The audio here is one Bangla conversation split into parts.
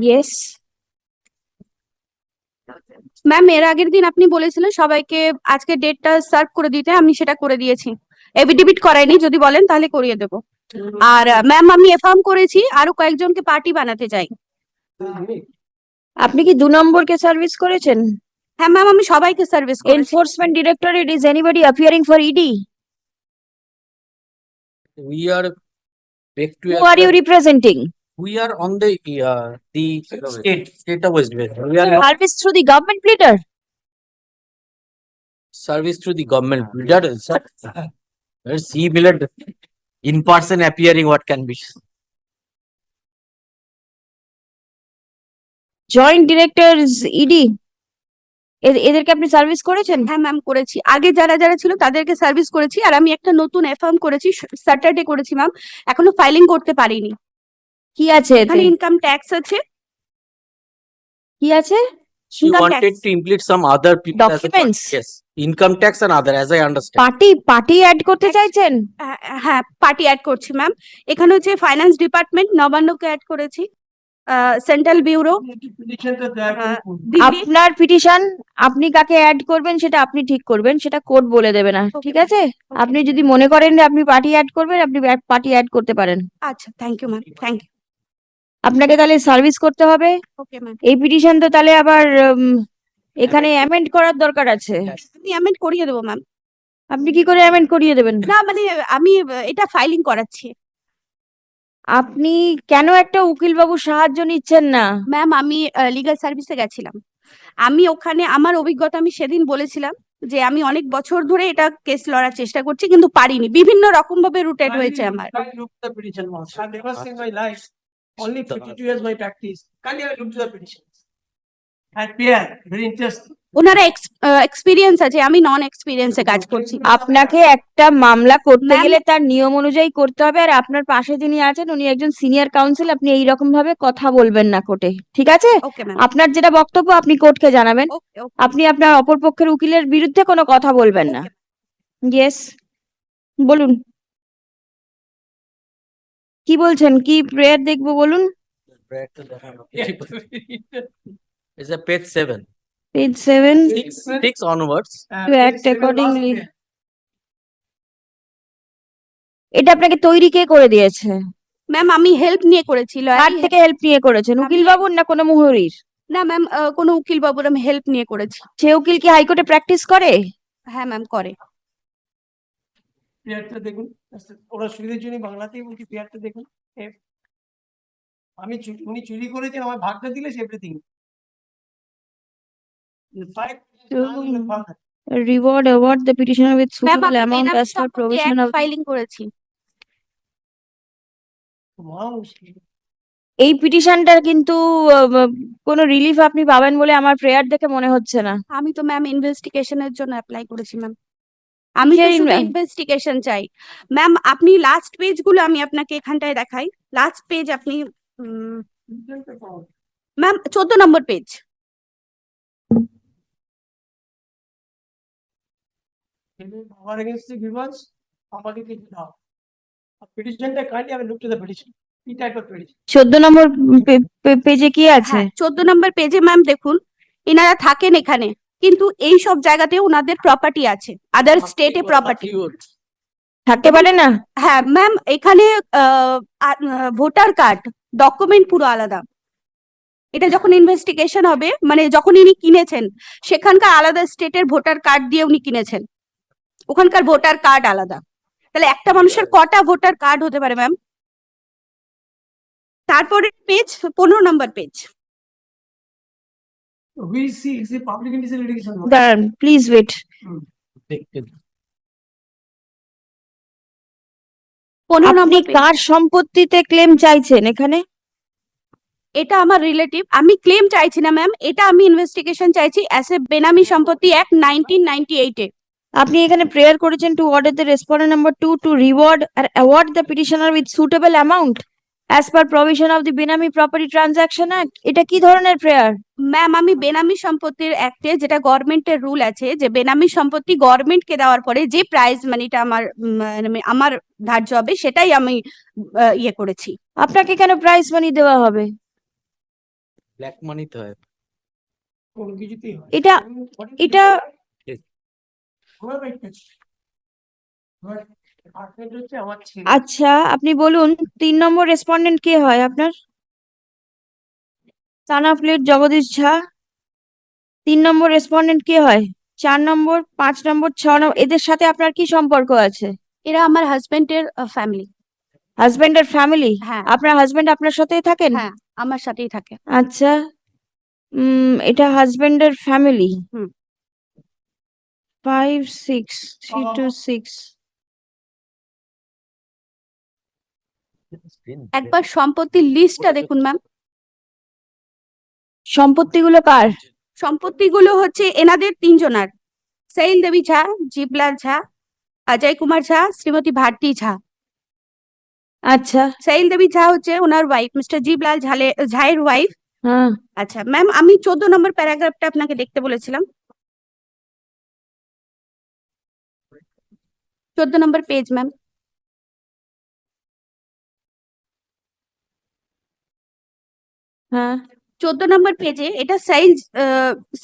ইয়েস ম্যাম এর আগের দিন আপনি বলেছিলেন সবাইকে আজকে ডেটটা সার্ভ করে দিতে আমি সেটা করে দিয়েছি। এফিডেভিট করাইনি যদি বলেন তাহলে করিয়ে দেবো। আর ম্যাম আমি এফার্ম করেছি আরও কয়েকজনকে পার্টি বানাতে চাই। আপনি কি দু নম্বরকে সার্ভিস করেছেন? হ্যাঁ ম্যাম আমি সবাইকে সার্ভিস করেছি। Enforcement directorate is anybody appearing for ED We are back to who are you representing we are on the uh, the state state of West Bengal. We are not service through the government leader service to the government. That is sir. Let's in person appearing what can be. Joint directors ED এদেরকে আপনি সার্ভিস করেছেন হ্যাঁ ম্যাম করেছি আগে যারা যারা ছিল তাদেরকে সার্ভিস করেছি আর আমি একটা নতুন এফার্ম করেছি স্যাটারডে করেছি ম্যাম এখনও ফাইলিং করতে পারিনি কি আছে? এখানে ইনকাম ট্যাক্স আছে। কি আছে? She Income wanted tax. to include some other people as a part. Documents. Yes, income tax and other, as I understand. Party party add করতে চাইছেন? হ্যাঁ, হ্যাঁ পার্টি অ্যাড করছি ম্যাম এখানে হচ্ছে ফাইন্যান্স ডিপার্টমেন্ট নবান্নকে অ্যাড করেছি। সেন্ট্রাল ব্যুরো আপনার পিটিশন আপনি কাকে অ্যাড করবেন সেটা আপনি ঠিক করবেন সেটা কোর্ট বলে দেবে না ঠিক আছে? আপনি যদি মনে করেন যে আপনি পার্টি অ্যাড করবেন আপনি পার্টি অ্যাড করতে পারেন। আচ্ছা thank you ma'am thank you আপনাকে তাহলে সার্ভিস করতে হবে। ওকে ম্যাম এই পিটিশন তো তাহলে আবার এখানে অ্যামেন্ড করার দরকার আছে। আমি অ্যামেন্ড করিয়ে দেবো ম্যাম আপনি কি করে অ্যামেন্ড করিয়ে দেবেন? না মানে আমি এটা ফাইলিং করাচ্ছি। আপনি কেন একটা উকিল বাবুর সাহায্য নিচ্ছেন না? ম্যাম আমি লিগ্যাল সার্ভিসে গেছিলাম। আমি ওখানে আমার অভিজ্ঞতা আমি সেদিন বলেছিলাম যে আমি অনেক বছর ধরে এটা কেস লড়ার চেষ্টা করছি কিন্তু পারিনি। বিভিন্ন রকম ভাবে রুটেড হয়েছে আমার। Only fifty-two years my practice. Kindly I looked the petitions. And peer, very interesting. ওনারা এক্সপিরিয়েন্স আছে আমি নন এক্সপিরিয়েন্সে কাজ করছি আপনাকে একটা মামলা করতে গেলে তার নিয়ম অনুযায়ী করতে হবে আর আপনার পাশে যিনি আছেন উনি একজন সিনিয়র কাউন্সিল আপনি এই রকম ভাবে কথা বলবেন না কোর্টে। ঠিক আছে? আপনার যেটা বক্তব্য আপনি কোর্টকে জানাবেন। আপনি আপনার অপরপক্ষের উকিলের বিরুদ্ধে কোনো কথা বলবেন না। ইয়েস বলুন। কি বলছেন? কি প্রেয়ার দেখব বলুন? পেজ. এটা আপনাকে তৈরি কে করে দিয়েছে? ম্যাম আমি হেল্প নিয়ে করেছি কার থেকে হেল্প নিয়ে করেছেন? উকিল বাবুর না কোনো মুহুরির? না ম্যাম কোনো উকিল বাবুর আমি হেল্প নিয়ে করেছি। সে উকিল কি হাইকোর্টে প্র্যাকটিস করে? হ্যাঁ ম্যাম করে। পেয়ারটা দেখুন ওরা সুবিধের জন্য বাংলাতেই বলছি পেয়ারটা দেখুন আমি উনি চুরি করেছেন আমার ভাগটা দিলে everything reward award the petitioner with ma'am suitable amount as per provision of filing করেছি। এই পিটিশনটার কিন্তু কোনো রিলিফ আপনি পাবেন বলে আমার প্রেয়ার দেখে মনে হচ্ছে না। আমি তো ম্যাম ইনভেস্টিগেশনের জন্য অ্যাপ্লাই করেছি ম্যাম আমি তো কিসের শুধু ইনভেস্টিগেশন চাই। ম্যাম আপনি লাস্ট পেজগুলো আমি আপনাকে এখানটায় দেখাই। লাস্ট পেজ আপনি ম্যাম চোদ্দ নম্বর পেজ against the grievance, কি টাইপ অফ চোদ্দ নম্বর পেজে কি আছে? হ্যাঁ চোদ্দ নম্বর পেজে ম্যাম দেখুন এনারা থাকেন এখানে। কিন্তু এই সব জায়গাতে ওনাদের প্রপার্টি আছে আদার স্টেটে প্রপার্টি থাকতে পারে না? হ্যাঁ ম্যাম এখানে ভোটার কার্ড ডকুমেন্ট পুরো আলাদা। এটা যখন ইনভেস্টিগেশন হবে মানে যখন ইনি কিনেছেন সেখানকার আলাদা স্টেটের ভোটার কার্ড দিয়ে উনি কিনেছেন। ওখানকার ভোটার কার্ড আলাদা। তাহলে একটা মানুষের কটা ভোটার কার্ড হতে পারে ম্যাম তারপরে পেজ পনেরো নম্বর page we see it's a public interest litigation দাঁড়ান প্লিজ ওয়েট পনেরো আপনি কার সম্পত্তিতে ক্লেম চাইছেন এখানে? এটা আমার রিলেটিভ আমি ক্লেম চাইছি না ম্যাম এটা আমি ইনভেস্টিগেশন চাইছি অ্যাজ এ বেনামি সম্পত্তি অ্যাক্ট নাইনটিন নাইনটি এইটে আপনি এখানে প্রেয়ার করেছেন to order the respondent number two to reward or award the petitioner with suitable amount as per provision of the benami property transaction act এটা কি ধরনের প্রেয়ার ম্যাম আমি বেনামি সম্পত্তির অ্যাক্টে যেটা গভর্নমেন্টের রুল আছে যে বেনামি সম্পত্তি গভর্নমেন্টকে দেওয়ার পরে যে প্রাইজ মানিটা আমার মানে আমার ধার্য হবে সেটাই আমি ইয়ে করেছি। আপনাকে কেন প্রাইস মানি দেওয়া হবে? ব্ল্যাক মানি তো হয়। কোনো কিছুতেই হয়। এটা এটা আচ্ছা আপনি বলুন তিন নম্বর রেসপন্ডেন্ট কে হয় আপনার? সানা প্লেট জগদীশ ঝা। তিন নম্বর রেসপন্ডেন্ট কে হয়? চার নম্বর পাঁচ নম্বর ছ নম্বর এদের সাথে আপনার কি সম্পর্ক আছে? এরা আমার হাজবেন্ডের ফ্যামিলি হাজবেন্ডের ফ্যামিলি হ্যাঁ। আপনার হাজবেন্ড আপনার সাথেই থাকেন? হ্যাঁ আমার সাথেই থাকে। আচ্ছা উম এটা হাজবেন্ডের ফ্যামিলি হুম। Five six three two six একবার সম্পত্তির লিস্টটা দেখুন ম্যাম সম্পত্তিগুলো কার? সম্পত্তিগুলো হচ্ছে এনাদের তিনজনার। সেইল দেবী ঝা জীবলাল ঝা অজয় কুমার ঝা শ্রীমতী ভারতী ঝা। আচ্ছা। সেইল দেবী ঝা হচ্ছে ওনার ওয়াইফ মিস্টার জীবলাল ঝালে ঝায়ের ওয়াইফ হ্যাঁ। আচ্ছা ম্যাম আমি চোদ্দ নম্বর প্যারাগ্রাফটা আপনাকে দেখতে বলেছিলাম। চোদ্দ নম্বর পেজ ম্যাম হ্যাঁ। চোদ্দ নম্বর পেজে এটা সাইজ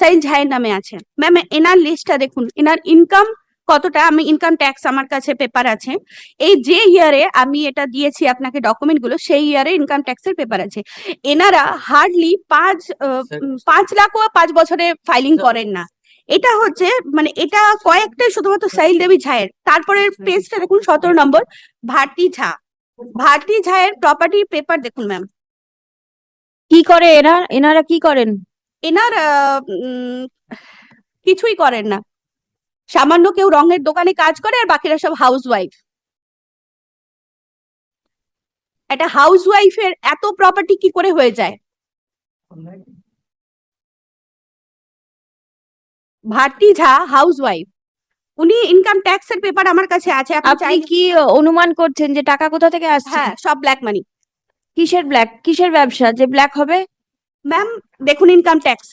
সাইজ ঝায়ের নামে আছে। ম্যাম এনার লিস্টটা দেখুন এনার ইনকাম কতটা আমি ইনকাম ট্যাক্স আমার কাছে পেপার আছে। এই যে ইয়ারে আমি এটা দিয়েছি আপনাকে ডকুমেন্টগুলো সেই ইয়ারে ইনকাম ট্যাক্সের পেপার আছে। এনারা হার্ডলি পাঁচ আহ, Sir, উম, পাঁচ লাখও পাঁচ বছরে ফাইলিং করেন না। এটা হচ্ছে মানে এটা কয়েকটাই শুধুমাত্র সাইল দেবী ঝায়ের। তারপরে পেজটা দেখুন সতেরো নম্বর ভারতী ঝা। ভারতী ঝায়ের প্রপার্টি পেপার দেখুন ম্যাম কি করে এরা? এনারা কি করেন? এনার কিছুই করেন না। সামান্য কেউ রঙের দোকানে কাজ করে আর বাকিরা সব হাউস ওয়াইফ একটা হাউস ওয়াইফের এত প্রপার্টি কি করে হয়ে যায়? ভারতী ঝা হাউস ওয়াইফ উনি ইনকাম ট্যাক্সের পেপার আমার কাছে আছে আপনি কি অনুমান করছেন যে টাকা কোথা থেকে আসছে? হ্যাঁ সব ব্ল্যাক মানি কিসের ব্ল্যাক কিসের ব্যবসা? যে ব্ল্যাক হবে? ম্যাম দেখুন ইনকাম ট্যাক্স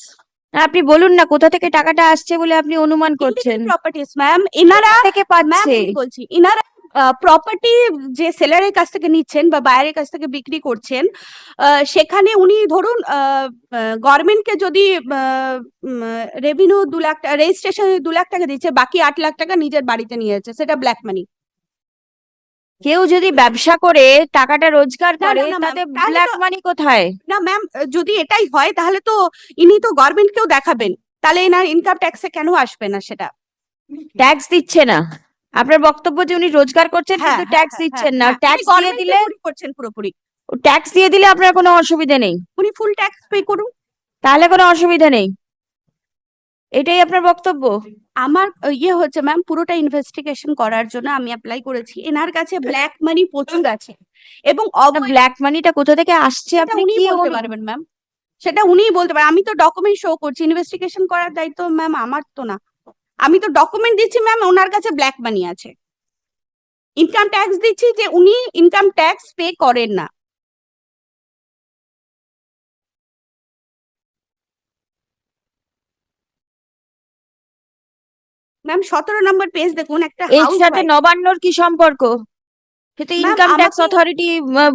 আপনি বলুন না কোথা থেকে টাকাটা আসছে বলে আপনি অনুমান করছেন? প্রপার্টিস ম্যাম এনারা থেকে পাচ্ছে? বলছি ইনারা প্রপার্টি যে সেলারের কাছ থেকে নিচ্ছেন বা বায়ারের কাছ থেকে বিক্রি করছেন সেখানে উনি ধরুন গভর্নমেন্টকে যদি রেভিনিউ দু লাখ রেজিস্ট্রেশন দু লাখ টাকা দিচ্ছে বাকি আট লাখ টাকা নিজের বাড়িতে নিয়ে যাচ্ছে সেটা ব্ল্যাক মানি কেউ যদি ব্যবসা করে টাকাটা রোজগার করে তাতে তাহলে ব্ল্যাক মানি কোথায়? না ম্যাম যদি এটাই হয় তাহলে তো ইনি তো গভর্নমেন্ট গভর্নমেন্টকেও দেখাবেন। তাহলে এনার ইনকাম ট্যাক্সে কেন আসবে না সেটা? ট্যাক্স দিচ্ছে না। আপনার বক্তব্য যে উনি রোজগার করছেন হ্যাঁ, কিন্তু ট্যাক্স হ্যাঁ, দিচ্ছেন হ্যাঁ, না। ট্যাক্স দিয়ে দিলে করছেন পুরোপুরি। ট্যাক্স দিয়ে দিলে আপনার কোনো অসুবিধা নেই। উনি ফুল ট্যাক্স পে করুন। তাহলে কোনো অসুবিধা নেই। এটাই আপনার বক্তব্য। আমার ইয়ে হচ্ছে ম্যাম পুরোটা ইনভেস্টিগেশন করার জন্য আমি অ্যাপ্লাই করেছি। এনার কাছে ব্ল্যাক মানি প্রচুর আছে। এবং ব্ল্যাক মানিটা কোথা থেকে আসছে আপনি কি বলতে পারবেন ম্যাম সেটা উনিই বলতে পারেন আমি তো ডকুমেন্ট শো করছি। ইনভেস্টিগেশন করার দায়িত্ব ম্যাম আমার তো না। আমি তো ডকুমেন্ট দিচ্ছি ম্যাম ওনার কাছে ব্ল্যাক মানি আছে। ইনকাম ট্যাক্স দিচ্ছি যে উনি ইনকাম ট্যাক্স পে করেন না। ম্যাম সতেরো নম্বর পেজ দেখুন একটা এর সাথে নবান্নর কি সম্পর্ক? সে তো ইনকাম ট্যাক্স অথরিটি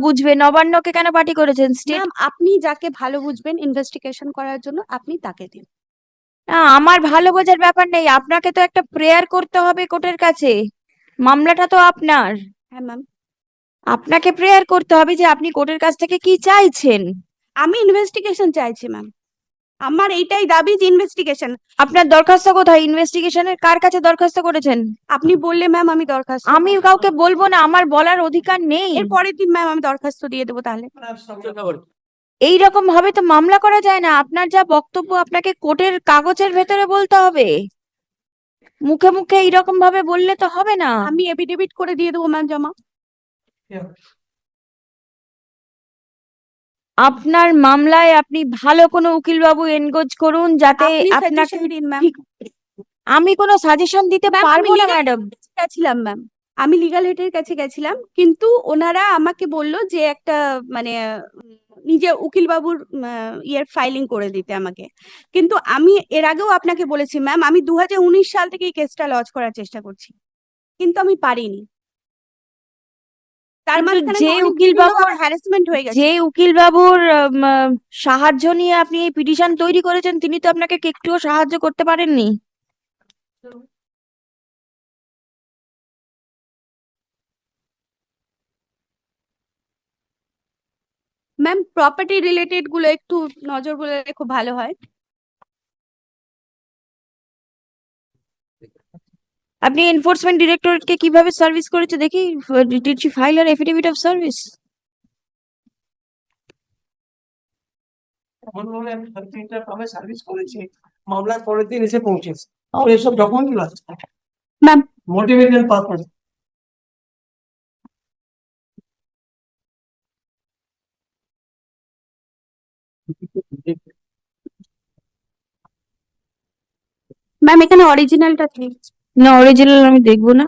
বুঝবে। নবান্নকে কেন পার্টি করেছেন? স্টেট ম্যাম আপনি যাকে ভালো বুঝবেন ইনভেস্টিগেশন করার জন্য আপনি তাকে দিন। না আমার ভালো বোঝার ব্যাপার নেই। আপনাকে তো একটা প্রেয়ার করতে হবে কোর্টের কাছে। মামলাটা তো আপনার। হ্যাঁ ম্যাম আপনাকে প্রেয়ার করতে হবে যে আপনি কোর্টের কাছ থেকে কি চাইছেন? আমি ইনভেস্টিগেশন চাইছি ম্যাম আমার এইটাই দাবি যে ইনভেস্টিগেশন আপনার দরখাস্ত কোথায়? ইনভেস্টিগেশনের কার কাছে দরখাস্ত করেছেন? আপনি বললে ম্যাম আমি দরখাস্ত আমি কাউকে বলব না আমার বলার অধিকার নেই। এর পরের দিন ম্যাম আমি দরখাস্ত দিয়ে দেবো তাহলে? এই রকম ভাবে তো মামলা করা যায় না। আপনার যা বক্তব্য আপনাকে কোর্টের কাগজের ভেতরে বলতে হবে। মুখে মুখে এইরকম ভাবে বললে তো হবে না। আমি এফিডেভিট করে দিয়ে দেবো ম্যাম জমা। আপনার মামলায় আপনি ভালো কোনো উকিল বাবু এনগোজ করুন যাতে আপনাকে আমি কোনো সাজেশন দিতে পারব না ম্যাডাম গেছিলাম ম্যাম আমি লিগাল হেডের কাছে গেছিলাম কিন্তু ওনারা আমাকে বলল যে একটা মানে নিজে উকিল বাবুর ইয়ের ফাইলিং করে দিতে আমাকে। কিন্তু আমি এর আগেও আপনাকে বলেছি ম্যাম আমি দু হাজার উনিশ সাল থেকে এই কেসটা লজ করার চেষ্টা করছি। কিন্তু আমি পারিনি। তার মাঝখানে যে উকিল বাবুর- হ্যারাসমেন্ট হয়ে গেছে। যে উকিল বাবুর সাহায্য নিয়ে আপনি এই পিটিশন তৈরি করেছেন তিনি তো আপনাকে একটুও সাহায্য করতে পারেননি। ম্যাম প্রপার্টি রিলেটেডগুলো একটু নজর বলে খুব ভালো হয়। আপনি এনফোর্সমেন্ট ডিরেক্টরেটকে কীভাবে সার্ভিস করেছে? দেখি ডিড শি ফাইল আর এফিডেভিট অফ সার্ভিস সার্ভিস করেছি। মামলার পরের দিন এসে পৌঁছেছে। এসব ডকুমেন্ট আছে ম্যাম মোটিভেশন পারপাস ম্যাম এখানে অরিজিনালটা কি? না অরিজিনাল আমি দেখব না।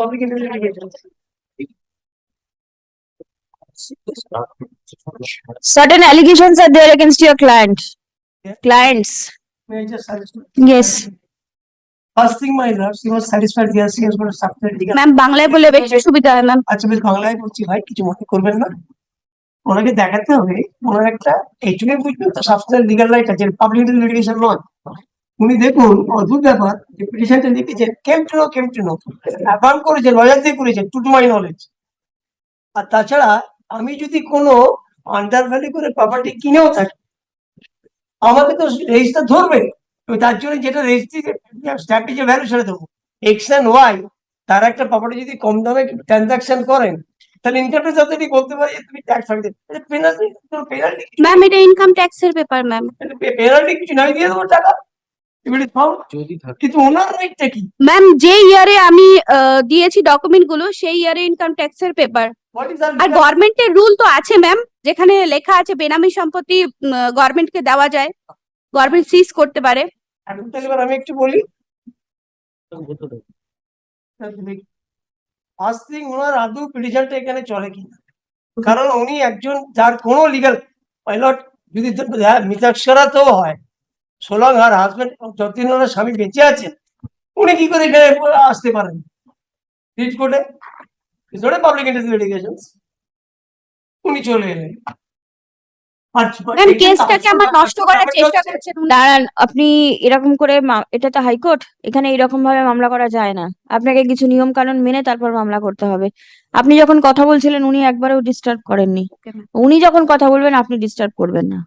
Public certain allegations are there against your client Yeah. clients May I just suggest? Yes. First thing, my lord, she was satisfied, yes, she got a substantive legal. Ma'am বাংলায় বলে বেশি সুবিধা হয় ম্যাম আচ্ছা বেশ বাংলায় বলছি ভাই কিছু মনে করবেন না ওনাকে দেখাতে হবে ওনার একটা এইটুকু বুঝবেন তো সাবস্টেন্স লিগাল রাইট আছে পাবলিক লিটিগেশন নয় উনি দেখুন অদ্ভুত ব্যাপার যে পিটিশনটা লিখেছেন came to know came to affirm করেছেন লয়ার দিয়ে করেছেন টু টু মাই নলেজ আর তাছাড়া আমি যদি কোনো আন্ডার ভ্যালি করে প্রপার্টি কিনেও থাকি আমাকে তো রেজিস্টার ধরবে তার জন্য যেটা রেজিস্ট্রি স্ট্যাম্পে যে ভ্যালু সেটা দেবো। এক্স অ্যান্ড ওয়াই তারা একটা প্রপার্টি যদি কম দামে ট্রানজাকশন করেন তাহলে ইনকাম ট্যাক্স অথরিটি বলতে পারে যে তুমি tax file penalty penalty ma'am এটা ইনকাম ট্যাক্সের ব্যাপার ম্যাম পেনাল্টি কিছু নাই দিয়ে দেবো টাকা। ম্যাম যে ইয়ারে আমি আহ, দিয়েছি ডকুমেন্টগুলো সেই ইয়ারে ইনকাম ট্যাক্সের পেপার হোয়াট ইজ আর গভর্নমেন্টের রুল তো আছে ম্যাম যেখানে লেখা আছে বেনামি সম্পত্তি গভর্নমেন্টকে দেওয়া যায়। গভর্নমেন্ট সিজ করতে পারে। এবার আমি একটু বলি। ফার্স্ট ওনার আদৌ পিটিশনটা এখানে চলে কিনা। কারণ উনি একজন যার কোনো লিগাল পাইলট যদি মিতাক্ষরাতেও হয় সোলং আর হাজবেন্ড যতদিন ওনার স্বামী বেঁচে আছেন উনি কি করে এখানে আসতে পারেন? রিট কোর্টে পাবলিক ইন্টারেস্ট লিটিগেশন উনি চলে এলেন। কেসটাকে আমার নষ্ট করার চেষ্টা করছেন দাঁড়ান আপনি এরকম করে এটা তো হাইকোর্ট এখানে এরকম ভাবে মামলা করা যায় না। আপনাকে কিছু নিয়ম কানুন মেনে তারপর মামলা করতে হবে। আপনি যখন কথা বলছিলেন উনি একবারও ডিস্টার্ব করেননি। উনি যখন কথা বলবেন আপনি ডিস্টার্ব করবেন না।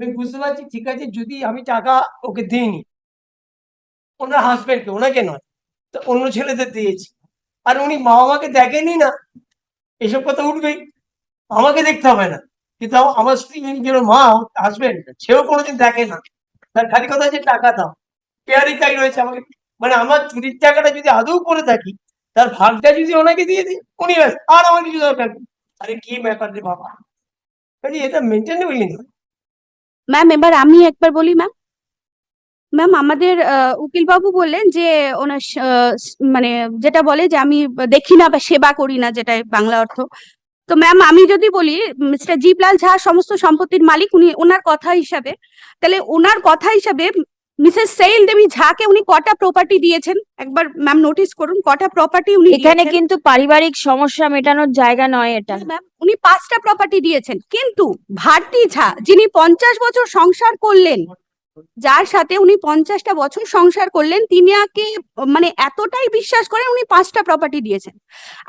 আমি বুঝতে পারছি, ঠিক আছে, যদি আমি টাকা ওকে দিইনি, ওনার হাজবেন্ডকে ওনাকে নয়, তো অন্য ছেলেদের দিয়েছি। আর উনি মা আমাকে দেখেনি না, এসব কথা উঠবেই, আমাকে দেখতে হবে না। কিন্তু আমার স্ত্রী নিজের মা হাজবেন্ড সেও কোনোদিন দেখে না। তার খালি কথা হচ্ছে টাকা দাও। পেয়ারি কাই রয়েছে আমাকে মানে আমার চুরির টাকাটা যদি আদৌ করে থাকি, তার ভাগটা যদি ওনাকে দিয়ে দিই, উনি আর আমার কিছু দরকার আরে কি ব্যাপার রে বাবা? কাজে এটা মেনটেনেবল না ম্যাম এবার আমি একবার বলি ম্যাম ম্যাম আমাদের উকিল বাবু বললেন যে, ওনার মানে যেটা বলে যে, আমি দেখি না বা সেবা করি না যেটা বাংলা অর্থ। তো ম্যাম আমি যদি বলি মিস্টার জিপলাল ঝা সমস্ত সম্পত্তির মালিক, উনি ওনার কথা হিসাবে, তাহলে ওনার কথা হিসাবে মিসেস সেইল দেবী ঝাকে উনি কটা প্রপার্টি দিয়েছেন? একবার ম্যাম নোটিস করুন কটা প্রপার্টি উনি এখানে কিন্তু পারিবারিক সমস্যা মেটানোর জায়গা নয় এটা। ম্যাম উনি পাঁচটা প্রপার্টি দিয়েছেন। কিন্তু ভারতী ঝা যিনি পঞ্চাশ বছর সংসার করলেন যার সাথে উনি পঞ্চাশটা বছর সংসার করলেন তিনি আগে মানে এতটাই বিশ্বাস করেন উনি পাঁচটা প্রপার্টি দিয়েছেন।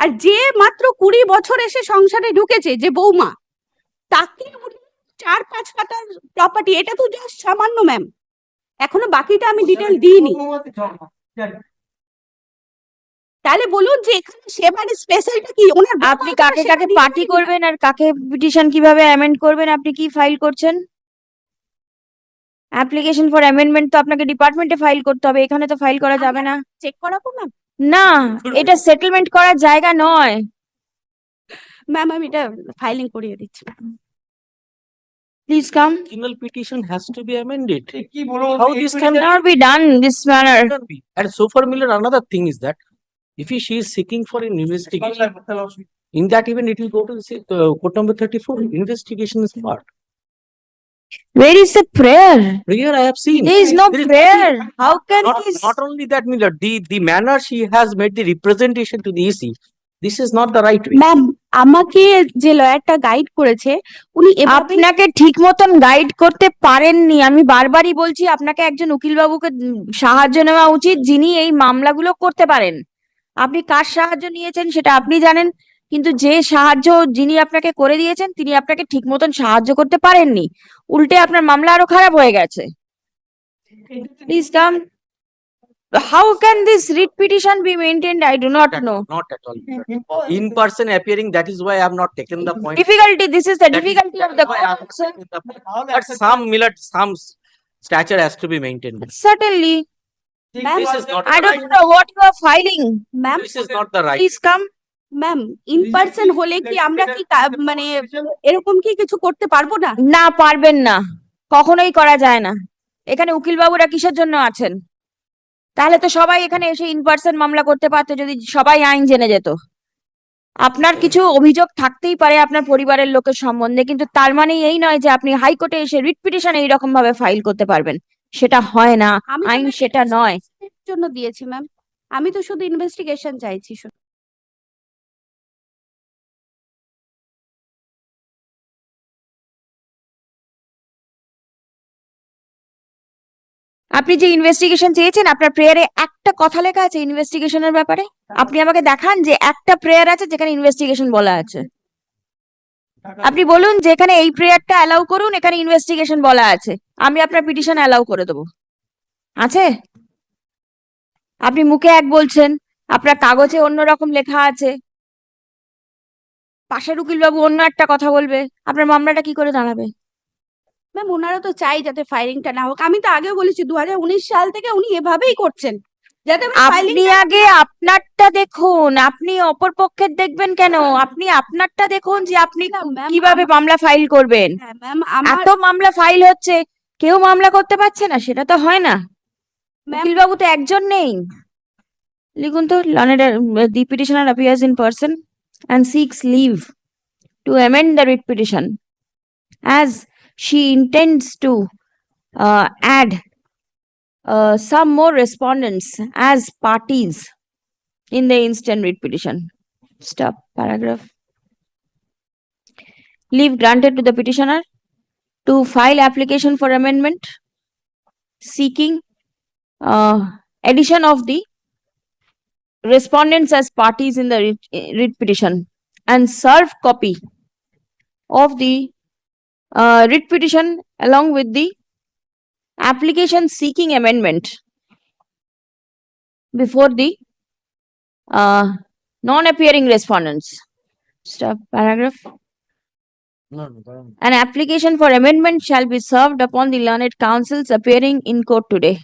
আর যে মাত্র কুড়ি বছর এসে সংসারে ঢুকেছে যে বৌমা তাকে উনি চার পাঁচ কাটার প্রপার্টি এটা তো জাস্ট সামান্য ম্যাম এখনও বাকিটা আমি ডিটেল দিইনি। তাহলে বলুন যে এখানে সেবার স্পেশালটা কি? ওনার আপনি কাকে কাকে পার্টি করবেন আর কাকে পিটিশন কীভাবে অ্যামেন্ড করবেন? আপনি কি ফাইল করছেন? অ্যাপ্লিকেশন ফর অ্যামেন্ডমেন্ট তো আপনাকে ডিপার্টমেন্টে ফাইল করতে হবে। এখানে তো ফাইল করা যাবে না। চেক করাবো ম্যাম না এটা সেটেলমেন্ট করার জায়গা নয়। ম্যাম আমি এটা ফাইলিং করিয়ে দিচ্ছি। Please come. Single petition has to be amended. How this can cannot be done in this manner. And so for Miller, another thing is that if he- she is seeking for an investigation, in that even it will go to the uh, court number thirty-four, investigation is part. Where is the prayer? Prayer I have seen. There is no prayer. How can Not, this? not only that, Miller, the, the manner she has made the representation to the EC, this is not the right way. Ma'am আমাকে যে লয়ারটা গাইড করেছে উনি আপনাকে ঠিক মতন গাইড করতে পারেননি। আমি বারবারই বলছি আপনাকে একজন উকিল বাবুকে সাহায্য নেওয়া উচিত যিনি এই মামলাগুলো করতে পারেন। আপনি কার সাহায্য নিয়েছেন সেটা আপনি জানেন কিন্তু যে সাহায্য যিনি আপনাকে করে দিয়েছেন তিনি আপনাকে ঠিক মতন সাহায্য করতে পারেননি। উল্টে আপনার মামলা আরও খারাপ হয়ে গেছে। Please come how can this writ petition be maintained I do not Not at all, Not at all. In person appearing, that is why I have not taken the point. difficulty this is the That is- difficulty of the is court sir. the point. But some Miller, some stature has to be maintained. certainly This is not. I don't right- know what you are filing. Ma'am This is not the right. Please come. Ma'am in person হলে কি আমরা কি কা- মানে এরকম কি কিছু করতে পারব না না পারবেন না কখনোই করা যায় না এখানে উকিল বাবুরা কিসের জন্য আছেন তাহলে তো সবাই এখানে এসে ইন পার্সন মামলা করতে পারতো যদি সবাই আইন জেনে যেত। আপনার কিছু অভিযোগ থাকতেই পারে আপনার পরিবারের লোকের সম্বন্ধে কিন্তু তার মানে এই নয় যে আপনি হাইকোর্টে এসে রিট পিটিশন এইরকম ভাবে ফাইল করতে পারবেন। সেটা হয় না আইন সেটা নয়। এর জন্য দিয়েছি ম্যাম আমি তো শুধু ইনভেস্টিগেশন চাইছি আপনি যে ইনভেস্টিগেশন চেয়েছেন, আপনার প্রেয়ারে একটা কথা লেখা আছে ইনভেস্টিগেশনের ব্যাপারে? আপনি আমাকে দেখান যে একটা প্রেয়ার আছে যেখানে ইনভেস্টিগেশন বলা আছে। আপনি বলুন যে এখানে এই প্রেয়ারটা অ্যালাউ করুন, এখানে ইনভেস্টিগেশন বলা আছে। আমি আপনার পিটিশন অ্যালাউ করে দেবো। আছে? আপনি মুখে এক বলছেন, আপনার কাগজে অন্যরকম লেখা আছে। পাশের উকিলবাবু অন্য একটা কথা বলবে। আপনার মামলাটা কি করে দাঁড়াবে? ম্যাম ওনারা তো চাই যাতে ফাইলিংটা না হোক। আমি তো আগেও বলেছি দু সাল থেকে উনি এভাবেই করছেন। যাতে আপনি আগে আপনারটা দেখুন আপনি অপর পক্ষের দেখবেন কেন? আপনি আপনারটা দেখুন যে আপনি কীভাবে মামলা ফাইল করবেন। হ্যাঁ এত মামলা ফাইল হচ্ছে কেউ মামলা করতে পারছে না সেটা তো হয় না। বাবু তো একজন নেই। লিখুন তো learned the petitioner appears in person and seeks leave to amend the writ petition as she intends to uh, add uh, some more respondents as parties in the instant writ petition. Stop paragraph. Leave granted to the petitioner to file application for amendment seeking uh, addition of the respondents as parties in the writ, eh, writ petition and serve copy of the uh, writ petition along with the application seeking amendment before the uh, non-appearing respondents. Stop paragraph. No, no, no. An application for amendment shall be served upon the learned counsels appearing in court today.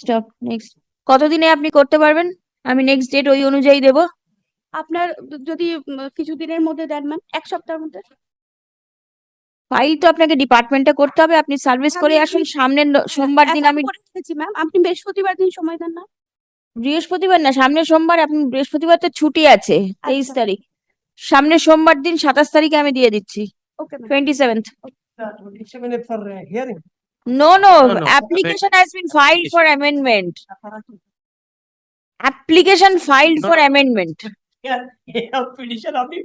Stop, next. কতদিনে আপনি করতে পারবেন? আমি নেক্সট ডেট ওই অনুযায়ী দেব। আপনার যদি কিছুদিনের মধ্যে দেন ম্যাম এক সপ্তাহের মধ্যে ফাইল তো আপনাকে ডিপার্টমেন্টে করতে হবে। আপনি সার্ভিস করে আসুন সামনের সোমবার দিন আমি ম্যাম আপনি বৃহস্পতিবার দিন সময় দেন না বৃহস্পতিবার না সামনের সোমবার আপনি বৃহস্পতিবার তো ছুটি আছে তেইশ আচ্ছা। তারিখ। সামনের সোমবার দিন সাতাশ তারিখে আমি দিয়ে দিচ্ছি okay ma'am twenty seventh. Twenty-seven for uh, hearing. No, no, No, no, application has been filed for amendment. Application filed No, for no. amendment. Yeah, yeah, petition of the.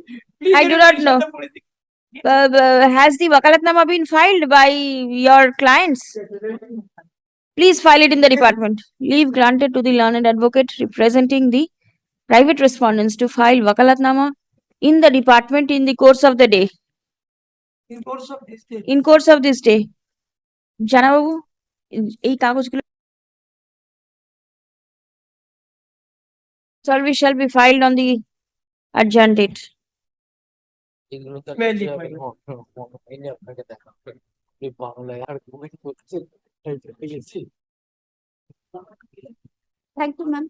I do not know. Uh, uh, has the wakalatnama been filed by your clients? Please file it in the department. Leave granted to the learned advocate representing the private respondents to file wakalatnama in the department in the course of the day, In course of this day. in course of this day. জানাবাবু এই কাগজগুলো service shall be filed on the adjourned ইট এগুলো তো Mainly একটা fine. No- no- no- mainly আপনাকে দেখা বাংলায় আর পেয়েছি থ্যাংক ইউ ম্যাম